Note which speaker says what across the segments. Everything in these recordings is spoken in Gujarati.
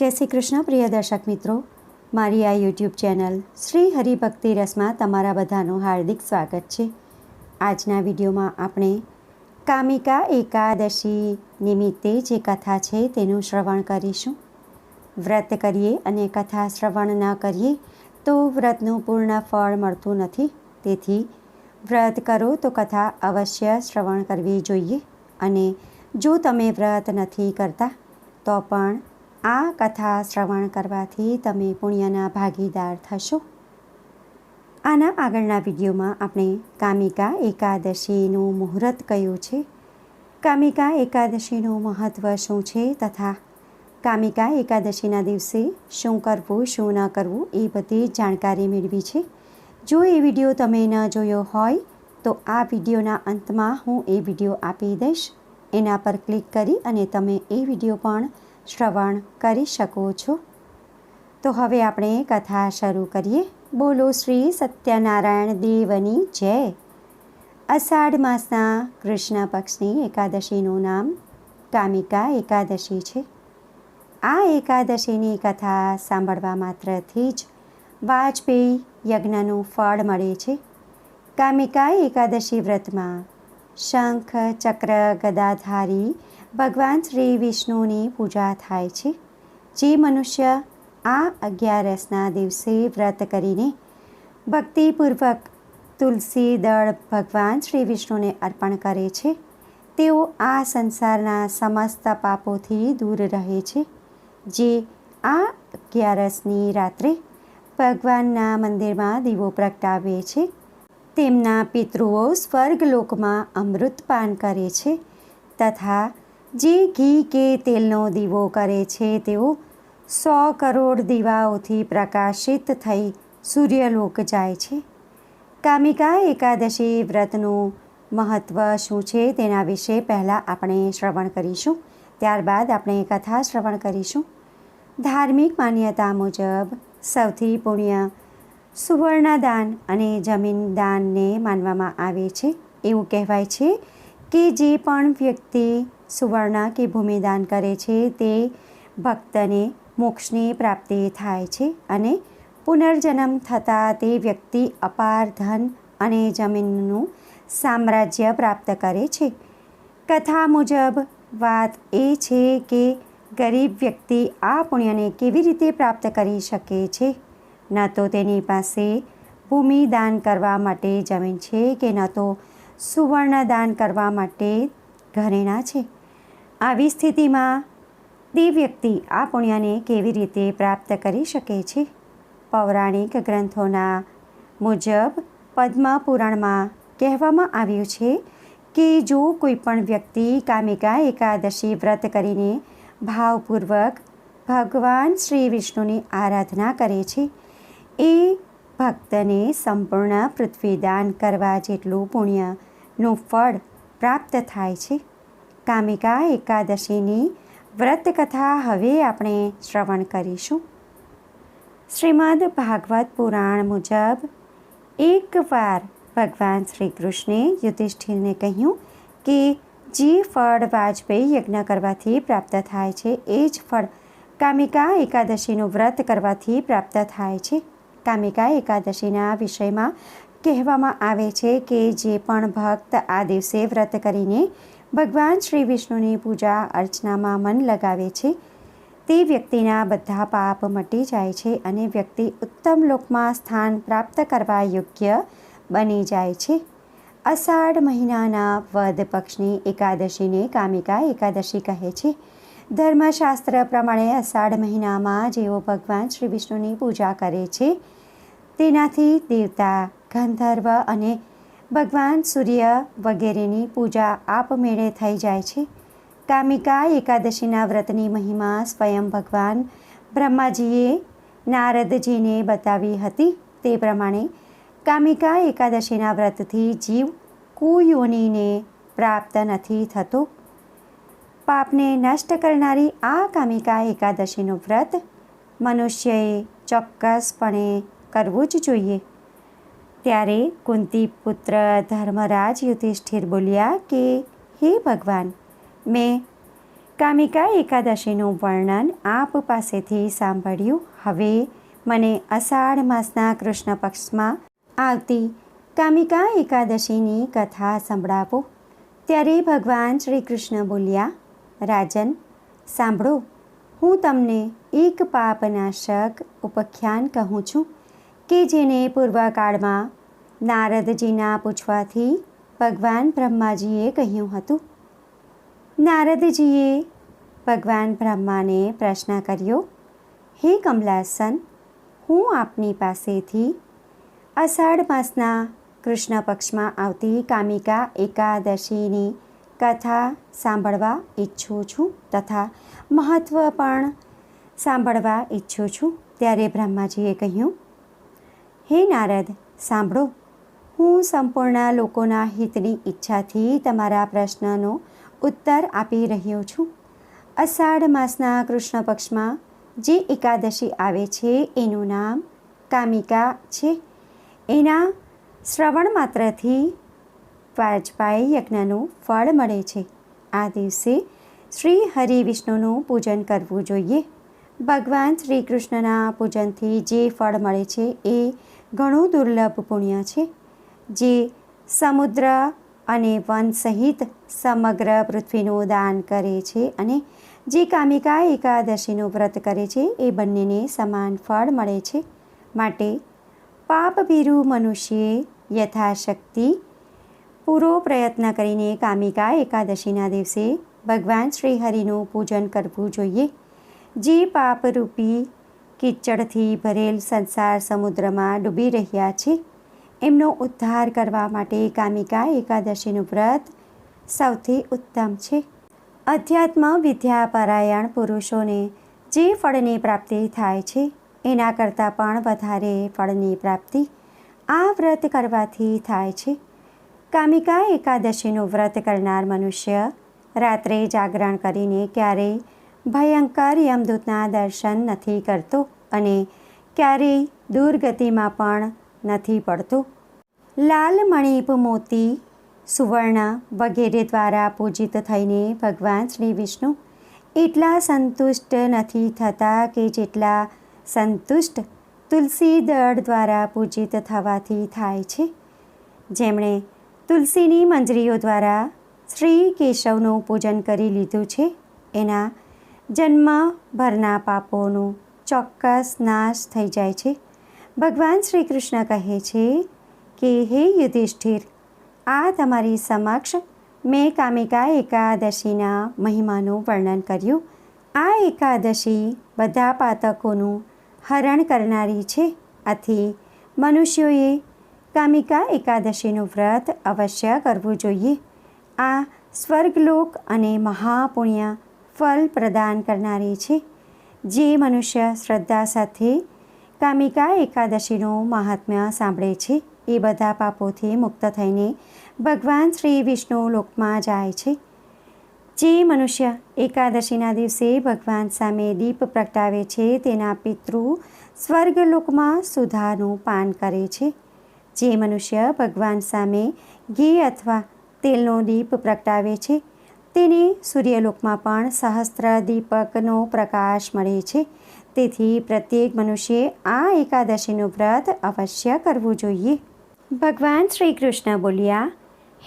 Speaker 1: જય શ્રી કૃષ્ણ, પ્રિય દર્શક મિત્રો. મારી આ યુટ્યુબ ચેનલ શ્રી હરિભક્તિ રસમાં તમારા બધાનું હાર્દિક સ્વાગત છે. આજના વિડીયોમાં આપણે કામિકા એકાદશી નિમિત્તે જે કથા છે તેનું શ્રવણ કરીશું. વ્રત કરીએ અને કથા શ્રવણ ન કરીએ તો વ્રતનું પૂર્ણ ફળ મળતું નથી. તેથી વ્રત કરો તો કથા અવશ્ય શ્રવણ કરવી જોઈએ. અને જો તમે વ્રત નથી કરતા, તો પણ આ કથા શ્રવણ કરવાથી તમે પુણ્યના ભાગીદાર થશો. આના આગળના વિડીયોમાં આપણે કામિકા એકાદશીનું મુહૂર્ત કયું છે? કામિકા એકાદશીનું મહત્ત્વ શું છે તથા કામિકા એકાદશીના દિવસે શું કરવું, શું ન કરવું એ બધી જાણકારી મેળવી છે. જો એ વીડિયો તમે ન જોયો હોય તો આ વિડીયોના અંતમાં હું એ વીડિયો આપી દઈશ. એના પર ક્લિક કરી અને તમે એ વીડિયો પણ શ્રવણ કરી શકો છો. તો હવે આપણે કથા શરૂ કરીએ. બોલો શ્રી સત્યનારાયણ દેવની જય. અષાઢ માસના કૃષ્ણ પક્ષની એકાદશીનું નામ કામિકા એકાદશી છે. આ એકાદશીની કથા સાંભળવા માત્રથી જ વાજપેયી યજ્ઞનું ફળ મળે છે. કામિકા એકાદશી વ્રતમાં શંખ, ચક્ર, ગદાધારી ભગવાન શ્રી વિષ્ણુની પૂજા થાય છે. જે મનુષ્ય આ અગિયારસના દિવસે વ્રત કરીને ભક્તિપૂર્વક તુલસી દળ ભગવાન શ્રી વિષ્ણુને અર્પણ કરે છે. તેઓ આ સંસારના સમસ્ત પાપોથી દૂર રહે છે. જે આ અગિયારસની રાત્રે ભગવાનના મંદિરમાં દીવો પ્રગટાવે છે. તેમના પિતૃઓ સ્વર્ગલોકમાં અમૃતપાન કરે છે તથા જે ઘી કે તેલનો દીવો કરે છે, તેઓ સો કરોડ દીવાઓથી પ્રકાશિત થઈ સૂર્યલોક જાય છે. કામિકા એકાદશી વ્રતનું મહત્ત્વ શું છે તેના વિશે પહેલાં આપણે શ્રવણ કરીશું. ત્યારબાદ આપણે કથા શ્રવણ કરીશું. ધાર્મિક માન્યતા મુજબ સૌથી પુણ્ય સુવર્ણદાન અને જમીન દાનને માનવામાં આવે છે. એવું કહેવાય છે કે જે પણ વ્યક્તિ સુવર્ણ કે ભૂમિદાન કરે છે તે ભક્તને મોક્ષની પ્રાપ્તિ થાય છે અને પુનર્જન્મ થતાં તે વ્યક્તિ અપાર ધન અને જમીનનું સામ્રાજ્ય પ્રાપ્ત કરે છે. કથા મુજબ વાત એ છે કે ગરીબ વ્યક્તિ આ પુણ્યને કેવી રીતે પ્રાપ્ત કરી શકે છે? ન તો તેની પાસે ભૂમિ દાન કરવા માટે જમીન છે કે ન તો સુવર્ણ દાન કરવા માટે ઘરેણાં છે? આવી સ્થિતિમાં તે વ્યક્તિ આ પુણ્યને કેવી રીતે પ્રાપ્ત કરી શકે છે? પૌરાણિક ગ્રંથોના મુજબ પદ્મ પુરાણમાં કહેવામાં આવ્યું છે કે જો કોઈ પણ વ્યક્તિ કામિકા એકાદશી વ્રત કરીને ભાવપૂર્વક ભગવાન શ્રી વિષ્ણુની આરાધના કરે છે, એ ભક્તને સંપૂર્ણ પૃથ્વીદાન કરવા જેટલું પુણ્યનું ફળ પ્રાપ્ત થાય છે. કામિકા, એકાદશીની વ્રત કથા હવે આપણે શ્રવણ કરીશું. શ્રીમદ ભાગવત પુરાણ મુજબ એકવાર ભગવાન શ્રી કૃષ્ણે યુધિષ્ઠિરને કહ્યું કે જે ફળ વાજપેયી યજ્ઞ કરવાથી પ્રાપ્ત થાય છે, એ જ ફળ કામિકા એકાદશીનું વ્રત કરવાથી પ્રાપ્ત થાય છે. કામિકા એકાદશીના વિષયમાં કહેવામાં આવે છે કે જે પણ ભક્ત આ દિવસે વ્રત કરીને ભગવાન શ્રી વિષ્ણુની પૂજા અર્ચનામાં મન લગાવે છે. તે વ્યક્તિના બધા પાપ મટી જાય છે અને વ્યક્તિ ઉત્તમ લોકમાં સ્થાન પ્રાપ્ત કરવા યોગ્ય બની જાય છે. અષાઢ મહિનાના વદ પક્ષની એકાદશીને કામિકા એકાદશી કહે છે. ધર્મશાસ્ત્ર પ્રમાણે અષાઢ મહિનામાં જેઓ ભગવાન શ્રી વિષ્ણુની પૂજા કરે છે, તેનાથી દેવતા, ગંધર્વ અને ભગવાન સૂર્ય વગેરેની પૂજા આપમેળે થઈ જાય છે. કામિકા એકાદશીના વ્રતની મહિમા સ્વયં ભગવાન બ્રહ્માજીએ નારદજીને બતાવી હતી. તે પ્રમાણે કામિકા એકાદશીના વ્રતથી જીવ કુયોનીને પ્રાપ્ત નથી થતો. પાપને નષ્ટ કરનારી આ કામિકા એકાદશીનું વ્રત મનુષ્યએ ચોક્કસપણે કરવું જ જોઈએ. ત્યારે કુંતી પુત્ર ધર્મરાજ યુધિષ્ઠિર બોલ્યા કે, હે ભગવાન, મેં કામિકા એકાદશીનું વર્ણન આપ પાસેથી સાંભળ્યું. હવે મને અષાઢ માસના કૃષ્ણ પક્ષમાં આવતી કામિકા એકાદશીની કથા સંભળાવો. ત્યારે ભગવાન શ્રી કૃષ્ણ બોલ્યા, રાજન, સાંભળો. હું તમને એક પાપનાશક ઉપખ્યાન કહું છું. કે જેને પૂર્વકાળમાં નારદજીના પૂછવાથી ભગવાન બ્રહ્માજીએ કહ્યું હતું? નારદજીએ ભગવાન બ્રહ્માને પ્રશ્ન કર્યો, હે કમલાસન, હું આપની પાસેથી અષાઢ માસના કૃષ્ણ પક્ષમાં આવતી કામિકા એકાદશીની કથા સાંભળવા ઈચ્છું છું તથા મહત્ત્વ પણ સાંભળવા ઈચ્છું છું. ત્યારે બ્રહ્માજીએ કહ્યું હે નારદ, સાંભળો. હું સંપૂર્ણ લોકોના હિતની ઈચ્છાથી તમારા પ્રશ્નનો ઉત્તર આપી રહ્યો છું. અષાઢ માસના કૃષ્ણ પક્ષમાં જે એકાદશી આવે છે, એનું નામ કામિકા છે. એના શ્રવણ માત્રથી વાજપાઈ યજ્ઞનું ફળ મળે છે. આ દિવસે શ્રી હરિ વિષ્ણુનું પૂજન કરવું જોઈએ. ભગવાન શ્રી કૃષ્ણના પૂજનથી જે ફળ મળે છે, એ ઘણું દુર્લભ પુણ્ય છે, જે સમુદ્ર અને વન સહિત સમગ્ર પૃથ્વીનું દાન કરે છે અને જે કામિકા એકાદશીનું વ્રત કરે છે, એ બંનેને સમાન ફળ મળે છે. માટે પાપભીરુ મનુષ્યે યથાશક્તિ પૂરો પ્રયત્ન કરીને કામિકા એકાદશીના દિવસે ભગવાન શ્રી હરિનું પૂજન કરવું જોઈએ. જે પાપરૂપી કિચડથી ભરેલ સંસાર સમુદ્રમાં ડૂબી રહ્યા છે. એમનો ઉદ્ધાર કરવા માટે કામિકા એકાદશીનું વ્રત સૌથી ઉત્તમ છે. અધ્યાત્મ વિદ્યાપરાયણ પુરુષોને જે ફળની પ્રાપ્તિ થાય છે, એના કરતાં પણ વધારે ફળની પ્રાપ્તિ આ વ્રત કરવાથી થાય છે. કામિકા એકાદશીનું વ્રત કરનાર મનુષ્ય રાત્રે જાગરણ કરીને ક્યારેય ભયંકર યમદૂતના દર્શન નથી કરતો અને ક્યારેય દુર્ગતિમાં પણ નથી પડતો. લાલ મણિપ મોતી, સુવર્ણ વગેરે દ્વારા પૂજિત થઈને ભગવાન શ્રી વિષ્ણુ એટલા સંતુષ્ટ નથી થતા કે જેટલા સંતુષ્ટ તુલસી દળ દ્વારા પૂજિત થવાથી થાય છે. જેમણે તુલસીની મંજરીઓ દ્વારા શ્રી કેશવનું પૂજન કરી લીધું છે, એના જન્મભરના પાપોનું ચોક્કસ નાશ થઈ જાય છે. ભગવાન શ્રી કૃષ્ણ કહે છે કે, હે યુધિષ્ઠિર, આ તમારી સમક્ષ મેં કામિકા એકાદશીના મહિમાનું વર્ણન કર્યું. આ એકાદશી બધા પાતકોનું હરણ કરનારી છે. આથી મનુષ્યોએ કામિકા એકાદશીનું વ્રત અવશ્ય કરવું જોઈએ. આ સ્વર્ગલોક અને મહાપુણ્ય ફલ પ્રદાન કરનારી છે. જે મનુષ્ય શ્રદ્ધા સાથે કામિકા એકાદશીનું મહાત્મ્ય સાંભળે છે. એ બધા પાપોથી મુક્ત થઈને ભગવાન શ્રી વિષ્ણુ લોકમાં જાય છે. જે મનુષ્ય એકાદશીના દિવસે ભગવાન સામે દીપ પ્રગટાવે છે, તેના પિતૃ સ્વર્ગલોકમાં સુધાનું પાન કરે છે. જે મનુષ્ય ભગવાન સામે ઘી અથવા તેલનો દીપ પ્રગટાવે છે તેને સૂર્યલોકમાં પણ સહસ્ત્ર દીપકનો પ્રકાશ મળે છે. તેથી પ્રત્યેક મનુષ્યે આ એકાદશીનું વ્રત અવશ્ય કરવું જોઈએ. ભગવાન શ્રી કૃષ્ણ બોલ્યા,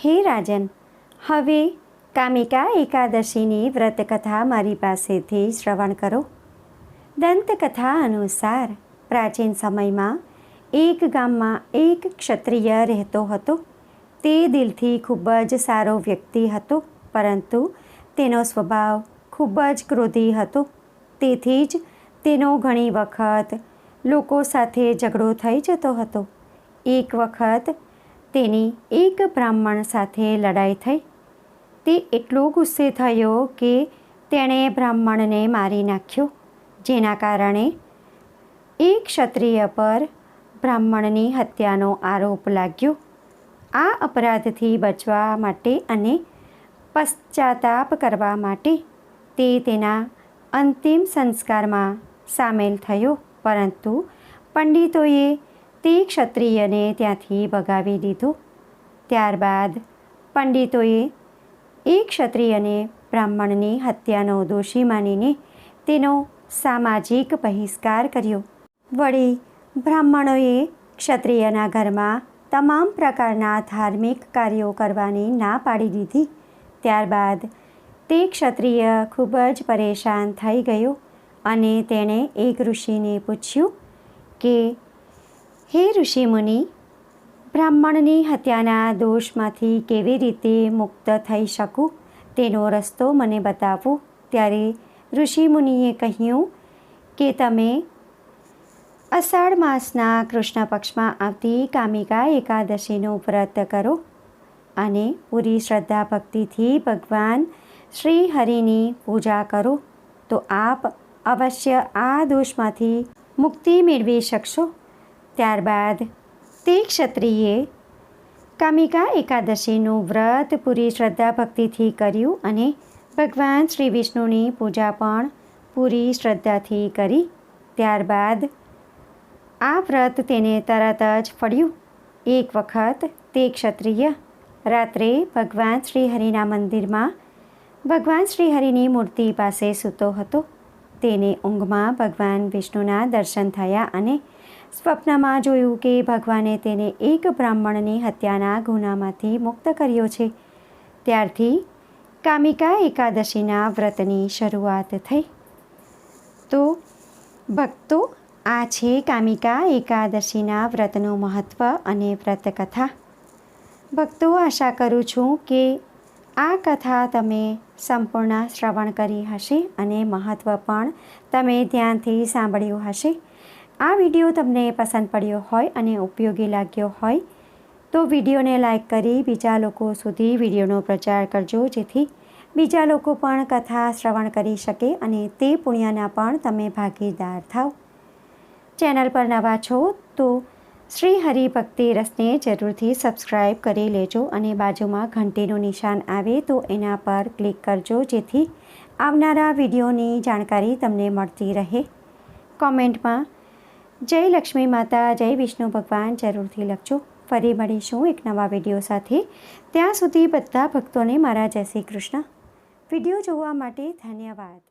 Speaker 1: હે રાજન, હવે કામિકા એકાદશીની વ્રતકથા મારી પાસેથી શ્રવણ કરો. દંતકથા અનુસાર પ્રાચીન સમયમાં એક ગામમાં એક ક્ષત્રિય રહેતો હતો. તે દિલથી ખૂબ જ સારો વ્યક્તિ હતો. પરંતુ તેનો સ્વભાવ ખૂબ જ ક્રોધી હતો. તેથી જ તેનો ઘણી વખત લોકો સાથે ઝઘડો થઈ જતો હતો. એક વખત તેની એક બ્રાહ્મણ સાથે લડાઈ થઈ. તે એટલો ગુસ્સે થયો કે તેણે બ્રાહ્મણને મારી નાખ્યો, જેના કારણે એક ક્ષત્રિય પર બ્રાહ્મણની હત્યાનો આરોપ લાગ્યો. આ અપરાધથી બચવા માટે અને પશ્ચાતાપ કરવા માટે તે તેના અંતિમ સંસ્કારમાં સામેલ થયો. પરંતુ પંડિતોએ તે ક્ષત્રિયને ત્યાંથી ભગાવી દીધો. ત્યારબાદ પંડિતોએ એ ક્ષત્રિયને બ્રાહ્મણની હત્યાનો દોષી માનીને તેનો સામાજિક બહિષ્કાર કર્યો. વળી બ્રાહ્મણોએ ક્ષત્રિયના ઘરમાં તમામ પ્રકારના ધાર્મિક કાર્યો કરવાની ના પાડી દીધી. ત્યારબાદ તે ક્ષત્રિય ખૂબ જ પરેશાન થઈ ગયો અને તેણે એક ઋષિને પૂછ્યું કે, હે ઋષિમુનિ બ્રાહ્મણની હત્યાના દોષમાંથી કેવી રીતે મુક્ત થઈ શકું? તેનો રસ્તો મને બતાવો. ત્યારે ઋષિમુનિએ કહ્યું કે, તમે અષાઢ માસના કૃષ્ણ પક્ષમાં આવતી કામિકા એકાદશીનું વ્રત કરો. અને પૂરી શ્રદ્ધા ભક્તિથી ભગવાન શ્રી હરિની પૂજા કરો. તો આપ અવશ્ય આ દોષમાંથી મુક્તિ મેળવી શકશો. ત્યારબાદ તે ક્ષત્રિયે કામિકા એકાદશીનું વ્રત પૂરી શ્રદ્ધા ભક્તિથી કર્યું અને ભગવાન શ્રી વિષ્ણુની પૂજા પણ પૂરી શ્રદ્ધાથી કરી. ત્યારબાદ આ વ્રત તેને તરત જ ફળ્યું. એક વખત તે ક્ષત્રિય રાત્રે ભગવાન શ્રી હરિના મંદિરમાં ભગવાન શ્રી હરિની મૂર્તિ પાસે સૂતો હતો. તેને ઊંઘમાં ભગવાન વિષ્ણુના દર્શન થયા અને સ્વપ્નમાં જોયું કે ભગવાને તેને એક બ્રાહ્મણની હત્યાના ગુનામાંથી મુક્ત કર્યો છે. ત્યારથી કામિકા એકાદશીના વ્રતની શરૂઆત થઈ. તો ભક્તો, આ છે કામિકા એકાદશીના વ્રતનું મહત્ત્વ અને વ્રતકથા. ભક્તો આશા કરું છું કે આ કથા તમે સંપૂર્ણ શ્રવણ કરી હશે અને મહત્ત્વ પણ તમે ધ્યાનથી સાંભળ્યું હશે. આ વીડિયો તમને પસંદ પડ્યો હોય અને ઉપયોગી લાગ્યો હોય, તો વિડીયોને લાઈક કરી બીજા લોકો સુધી વિડીયોનો પ્રચાર કરજો, જેથી બીજા લોકો પણ કથા શ્રવણ કરી શકે અને તે પુણ્યના પણ તમે ભાગીદાર થાવ. ચેનલ પર નવા છો તો શ્રી હરિભક્તિ રસને જરૂરથી સબસ્ક્રાઈબ કરી લેજો અને બાજુમાં ઘંટીનું નિશાન આવે તો એના પર ક્લિક કરજો, જેથી આવનારા વિડીયોની જાણકારી તમને મળતી રહે. કોમેન્ટમાં, જય લક્ષ્મી માતા, જય વિષ્ણુ ભગવાન, જરૂરથી લખજો. ફરી મળીશું એક નવા વીડિયો સાથે. ત્યાં સુધી બધા ભક્તોને મારા જય શ્રી કૃષ્ણ. વીડિયો જોવા માટે ધન્યવાદ.